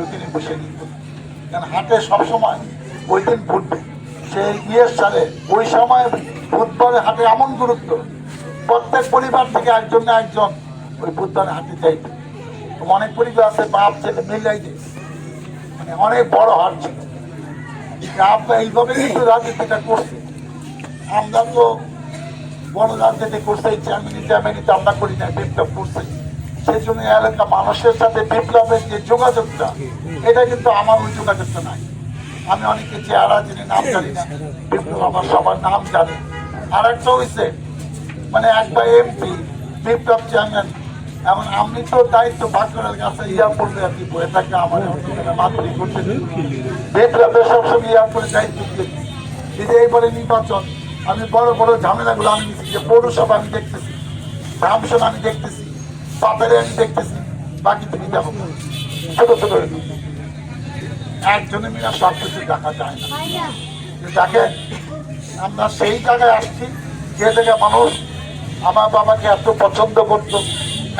ওই বসে নিত কারণ হাটে সবসময় ওই দিন ফুটবে সেই ইয়ের সালে ওই সময় বুধবারে হাটে এমন গুরুত্ব প্রত্যেক পরিবার থেকে একজন না একজন ওই বুধবারে হাটে যাইত। অনেক পরিবার আছে, বাপ, ছেলে মিলাই যে মানে অনেক বড় হাট ছিল। আপনার এইভাবে কিন্তু রাজনীতিটা করছে। আমরা তো বড় রাজনীতি করছে চেয়ারম্যানি চেয়ারম্যানি তো আমরা করি না বিপ্লব করছে। সেই জন্য এলাকা মানুষের সাথে বিপ্লবের যে যোগাযোগটা, এটা কিন্তু আমার ওই যোগাযোগটা নাই। আমি অনেকে চেহারা চিনি নাম জানি বিপ্লব আমার সবার নাম জানে। আর একটা হয়েছে মানে এমপি বিপ্লব চেয়ারম্যান, এমন আমি তো দায়িত্ব ভাগ কাছে ইয়া পড়বে আর কি বয়ে থাকে আমার মাতৃ করতে বিপ্লবের সবসময় করে দায়িত্ব দিয়েছি এই যে এইবারে নির্বাচন, আমি বড় বড় ঝামেলাগুলো আমি পৌরসভা আমি দেখতেছি রামসন আমি দেখতেছি। আমি দেখতেছি। বাকি তুমি দেখো। ছোট ছোট। একজনে মিলে সব কিছু দেখা যায় না। দেখেন, আমরা সেই জায়গায় আসছি, যে জায়গায় মানুষ আমার বাবাকে এত পছন্দ করত,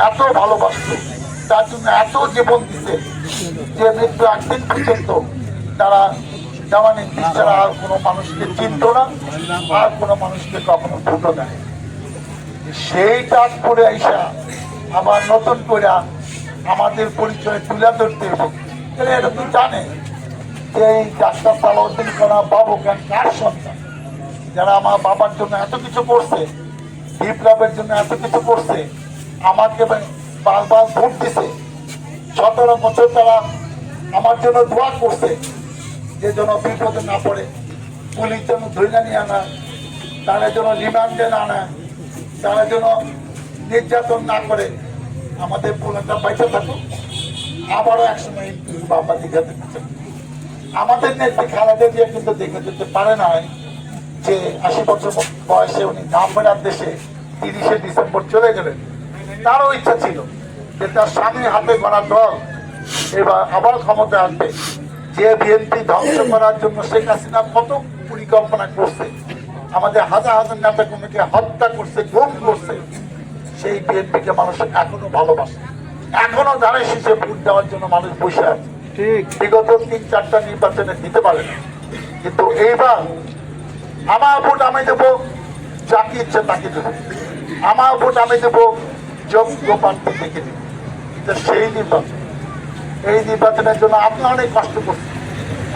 এত ভালোবাসত, তার জন্য এত জীবন দিছে, যে মৃত্যু একদিন পর্যন্ত তারা জামানি ছাড়া আর কোনো মানুষকে চিনত না, আর কোনো মানুষকে কখনো ভুটো দেয় সেই কাজ করে আইসা আবার নতুন করে আমাদের পরিচয় তুলে ধরতে তাহলে এটা তুই জানে যে এই ডাক্তার সালাউদ্দিন করা বাবু কেন কার সন্তান? যারা আমার বাবার জন্য এত কিছু করছে, বিপ্লবের জন্য এত কিছু করছে, আমাকে বারবার ভোট দিছে। সতেরো বছর তারা আমার জন্য দোয়া করছে যে যেন বিপদে না পড়ে, পুলিশ যেন ধরে নিয়ে আনা, তারা যেন রিমান্ডে না নেয় তারা যেন নির্যাতন না করে আমাদের পুরাটা বাইচে থাকো আবারও একসময় বাবা দিঘা দেখতে আমাদের নেত্রী খালেদা দিয়ে কিন্তু দেখে যেতে পারে না যে আশি বছর বয়সে উনি জামবেড়ার দেশে তিরিশে ডিসেম্বর চলে গেলেন। তারও ইচ্ছা ছিল যে তার স্বামী হাতে গড়া দল এবার আবার ক্ষমতা আসবে। যে বিএনপি ধ্বংস করার জন্য শেখ হাসিনা কত পরিকল্পনা করছে, আমাদের হাজার হাজার নেতা কর্মীকে হত্যা করছে, গুম করছে সেই বিএনপিকে মানুষ এখনও ভালোবাসে। এখনও জানে শীষে ভোট দেওয়ার জন্য মানুষ বসে আছে। ঠিক। বিগত তিন চারটা নির্বাচনে দিতে পারে না। কিন্তু এইবার আমার ভোট আমি দেবো যাকে ইচ্ছে তাকে দেবো। আমার ভোট আমি দেবো যোগ্য প্রার্থী থেকে দেবো তো সেই নির্বাচন। এই নির্বাচনের জন্য আপনি অনেক কষ্ট করছেন।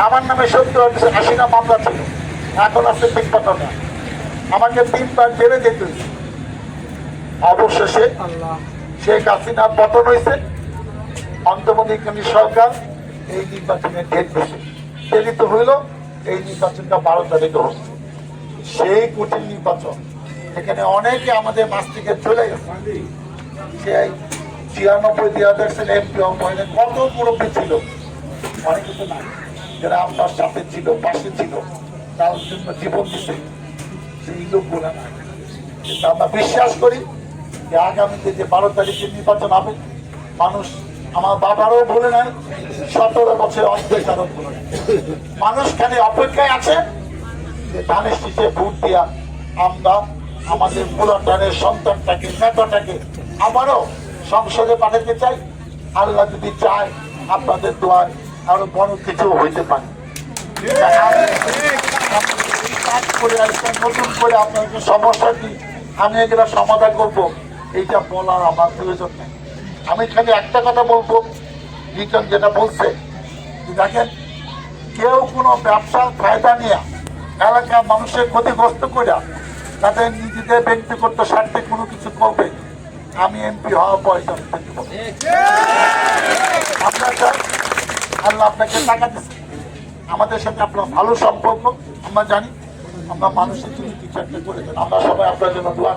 আমার নামে সত্তর আশিটা মামলা ছিল। এখন আছে তিন না। আমাকে তিনবার জেলে যেতে হয়েছে। অবশেষে শেখ হাসিনা পতন হয়েছে। অন্তর্বর্তীকালীন সরকার এই নির্বাচনের ডেট দিয়েছে। দেরিত হইল এই নির্বাচনটা বারো তারিখে হচ্ছে সেই কঠিন নির্বাচন এখানে অনেকে আমাদের মাছ থেকে চলে গেছে। সেই ছিয়ানব্বই দুই হাজার সালে এমপি অপয়নে কত মুরব্বী ছিল? অনেক তো নাই। যারা আপনার সাথে ছিল পাশে ছিল তার জন্য জীবন দিতে সেই লোকগুলো না কিন্তু আমরা বিশ্বাস করি যে আগামীতে যে বারো তারিখে নির্বাচন হবে, মানুষ আমার বাবারও বলে নাই, সতেরো বছর অর্ধেক আরও বলে মানুষ খালি অপেক্ষায় আছে যে ধানের শীষে ভোট দিয়া আমরা আমাদের পুরাটানের সন্তানটাকে, নেতাটাকে আবারও সংসদে পাঠাতে চাই। আল্লাহ যদি চায়, আপনাদের দোয়ায় আরও বড় কিছু হইতে পারে। নতুন করে আপনাদের সমস্যা কি আমি এগুলো সমাধান করব। এইটা বলার আমার প্রয়োজন নেই আমি খালি একটা কথা বলব রিটার্ন যেটা বলছে দেখেন, কেউ কোনো ব্যবসার ফায়দা নিয়ে এলাকার মানুষের ক্ষতিগ্রস্ত করে তাদের নিজেদের ব্যক্তিগত স্বার্থে কোনো কিছু করবে, আমি এমপি হওয়ার পর এটা আমি দেখতে পাবো। আপনার আল্লাহ আপনাকে টাকা দিচ্ছে আমাদের সাথে আপনার ভালো সম্পর্ক, আমরা জানি, আমরা মানুষের জন্য কিছু একটা করেছেন আমরা সবাই আপনার জন্য দোয়া।